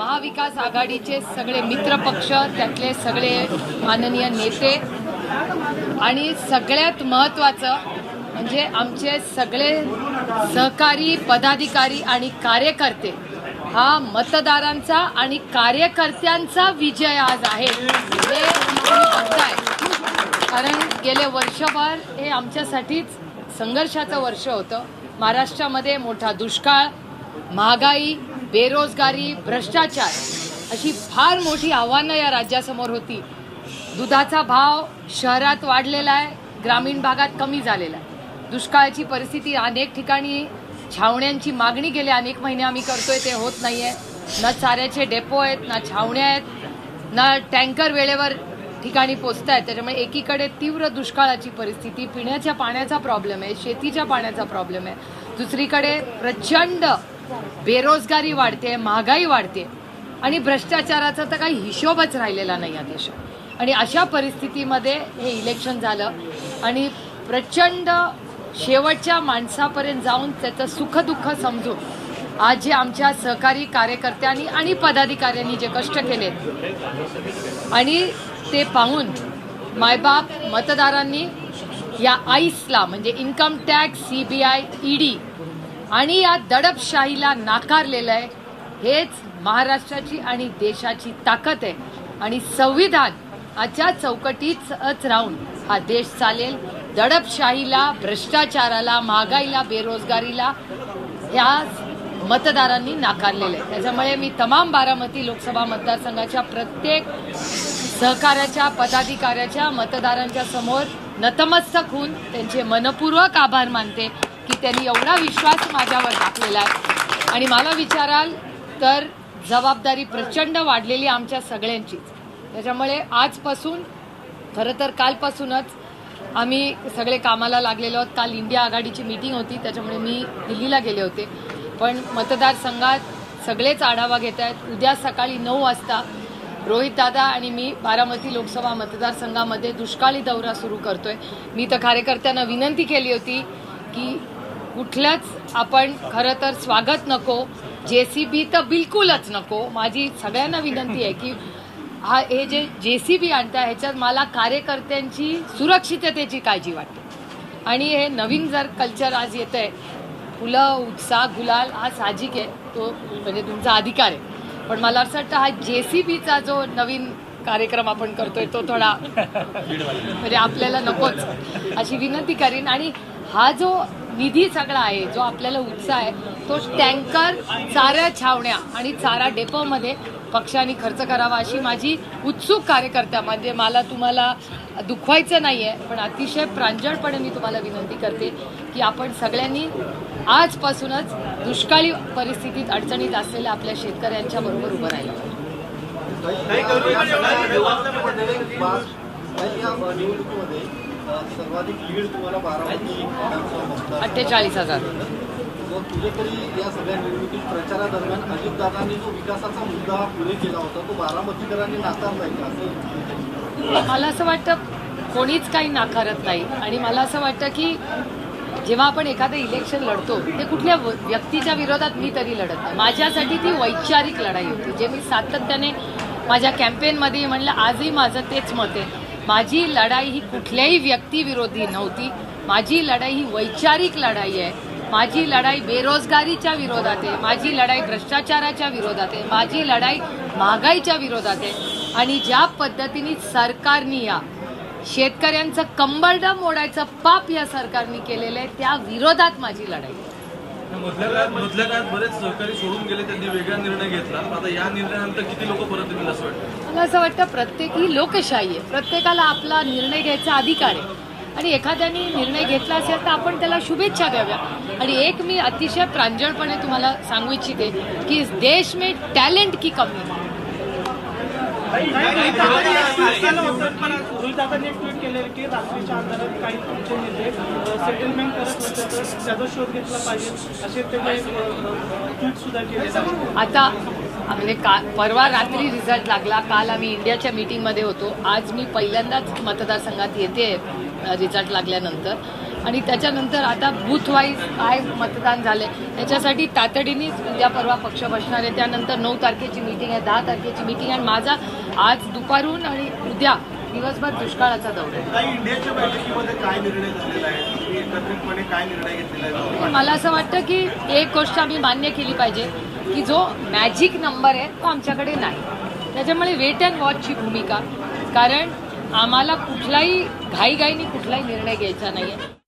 महाविकास आघाडीचे सगळे मित्रपक्ष त्यातले सगळे माननीय नेते आणि सगळ्यात महत्त्वाचं म्हणजे आमचे सगळे सहकारी पदाधिकारी आणि कार्यकर्ते हा मतदारांचा आणि कार्यकर्त्यांचा विजय आज आहे. हे आहे बघताय. कारण गेले वर्षभर हे आमच्यासाठीच संघर्षाचं वर्ष होतं. महाराष्ट्रामध्ये मोठा दुष्काळ महागाई बेरोजगारी भ्रष्टाचार अशी फार मोठी आव्हानं या राज्यासमोर होती. दुधाचा भाव शहरात वाढलेला आहे ग्रामीण भागात कमी झालेला आहे. दुष्काळाची परिस्थिती अनेक ठिकाणी छावण्यांची मागणी गेले अनेक महिने आम्ही करतोय ते होत नाही आहे ना चाऱ्याचे डेपो आहेत ना छावण्या आहेत ना टँकर वेळेवर ठिकाणी पोचत आहेत त्याच्यामुळे एकीकडे तीव्र दुष्काळाची परिस्थिती पिण्याच्या पाण्याचा प्रॉब्लेम आहे शेतीच्या पाण्याचा प्रॉब्लेम आहे. दुसरीकडे प्रचंड बेरोजगारी वाढते महागाई वाढते आणि भ्रष्टाचाराचा तर काही हिशोबच राहिलेला नाही या देशात. आणि अशा परिस्थितीमध्ये हे इलेक्शन झालं आणि प्रचंड शेवटच्या माणसापर्यंत जाऊन त्याचं सुखदुःख समजून आज जे आमच्या सहकारी कार्यकर्त्यांनी आणि पदाधिकाऱ्यांनी जे कष्ट केलेत आणि ते पाहून मायबाप मतदारांनी या आईसला म्हणजे income tax C B I ED आणि या दडपशाहीला नाकारलेलं आहे हेच महाराष्ट्राची आणि देशाची ताकद आहे. आणि संविधान आजच्या चौकटीतच राहून हा देश चालेल. दडपशाहीला भ्रष्टाचाराला महागाईला बेरोजगारीला ह्या मतदारांनी नाकारलेलं आहे. त्याच्यामुळे मी तमाम बारामती लोकसभा मतदारसंघाच्या प्रत्येक सहकार्याच्या पदाधिकाऱ्याच्या मतदारांच्या समोर नतमस्तक होऊन त्यांचे मनपूर्वक आभार मानते. की त्यांनी एवढा विश्वास माझ्यावर टाकलेला आहे. आणि मला विचाराल तर जबाबदारी प्रचंड वाढलेली आमच्या सगळ्यांचीच त्याच्यामुळे आजपासून खरं तर कालपासूनच आम्ही सगळे कामाला लागलेलो आहोत. काल इंडिया आघाडीची मीटिंग होती त्याच्यामुळे मी दिल्लीला गेले होते. पण मतदारसंघात सगळेच आढावा घेत आहेत. उद्या सकाळी नऊ वाजता रोहित दादा आणि मी बारामती लोकसभा मतदारसंघामध्ये दुष्काळी दौरा सुरू करतोय. मी तर कार्यकर्त्यांना विनंती केली होती की कुठल्याच आपण खरं तर स्वागत नको जे सी बी तर बिलकुलच नको. माझी सगळ्यांना विनंती आहे की हा हे जे जे सी बी आणताय ह्याच्यात मला कार्यकर्त्यांची सुरक्षिततेची काळजी वाटते. आणि हे नवीन जर कल्चर आज येत आहे फुलं उत्साह गुलाल हा साहजिक आहे. तो म्हणजे तुमचा अधिकार आहे. पण मला असं वाटतं हा जे सी बीचा जो नवीन कार्यक्रम आपण करतोय तो थोडा म्हणजे आपल्याला नकोच अशी विनंती करीन. आणि हा जो निधी सगळा आहे जो आपल्याला उत्साह आहे तो टँकर चारा छावण्या आणि चारा डेपोमध्ये पक्षाने खर्च करावा अशी माझी उत्सुक कार्यकर्त्या म्हणजे मला तुम्हाला दुखवायचं नाही आहे पण अतिशय प्रांजळपणे मी तुम्हाला विनंती करते की आपण सगळ्यांनी आजपासूनच दुष्काळी परिस्थितीत अडचणीत असलेल्या आपल्या शेतकऱ्यांच्या बरोबर उभं राहिलं पाहिजे. सर्वाधिक लीड तुम्हाला बारामती विधानसभा अठ्ठेचाळीस हजार. व कुठेतरी या सगळ्या निवडणुकीत प्रचारादरम्यान अजितदादांनी जो विकासाचा मुद्दा पुढे केला होता तो बारामतीकरांनी नाकारलाय का? असं मला असं वाटतं कोणीच काही नाकारत नाही. आणि मला असं वाटतं की जेव्हा आपण एखादं इलेक्शन लढतो ते कुठल्या व्यक्तीच्या विरोधात मी तरी लढत नाही. माझ्यासाठी ती वैचारिक लढाई होती जे मी सातत्याने माझ्या कॅम्पेनमध्ये म्हणलं आजही माझं तेच मत आहे. माझी लढाई ही कुठल्याही व्यक्तीविरोधी नव्हती. माझी लढाई ही वैचारिक लढाई आहे. माझी लढाई बेरोजगारीच्या विरोधात आहे. माझी लढाई भ्रष्टाचाराच्या विरोधात आहे. माझी लढाई महागाईच्या विरोधात आहे. आणि ज्या पद्धतीने सरकारने या शेतकऱ्यांचं कंबरडं मोडायचं पाप या सरकारने केलेलं आहे त्या विरोधात माझी लढाई आहे. मधल्या काळात मधल्या काळात बरेच सहकारी सोडून गेले त्यांनी वेगळा निर्णय घेतला. आता या निर्णयानंतर किती लोक परत येतील असं वाटतं? मला असं वाटतं प्रत्येक ही लोकशाही आहे. प्रत्येकाला आपला निर्णय घ्यायचा अधिकार आहे. आणि एखाद्याने निर्णय घेतला असेल तर आपण त्याला शुभेच्छा द्याव्या. आणि एक मी अतिशय प्रांजळपणे तुम्हाला सांगू इच्छिते की इस देश में टॅलेंट की कमी रोहितदादांनी एक ट्विट की रात्रीच्या काही तुमचे नेते सेटलमेंट करत होते तर त्याचा शोध घेतला पाहिजे असे ट्विट सुद्धा केले आता म्हणजे का परवा रात्री रिझल्ट लागला. काल आम्ही इंडियाच्या मीटिंगमध्ये होतो. आज मी पहिल्यांदाच मतदारसंघात येते रिझल्ट लागल्यानंतर. आणि त्याच्यानंतर आता बूथ वाईज काय मतदान झालंय त्याच्यासाठी तातडीनेच उद्या परवा पक्ष बसणार आहे. त्यानंतर नऊ तारखेची मीटिंग आहे दहा तारखेची मीटिंग आहे. आणि माझा आज दुपारून आणि उद्या दिवसभर दुष्काळाचा दौरा आहे. मला असं वाटतं की एक गोष्ट आम्ही मान्य केली पाहिजे की जो मॅजिक नंबर आहे तो आमच्याकडे नाही. त्याच्यामुळे वेट अँड वॉचची भूमिका. कारण आम्हाला कुठलाही घाईघाईने कुठलाही निर्णय घ्यायचा नाही आहे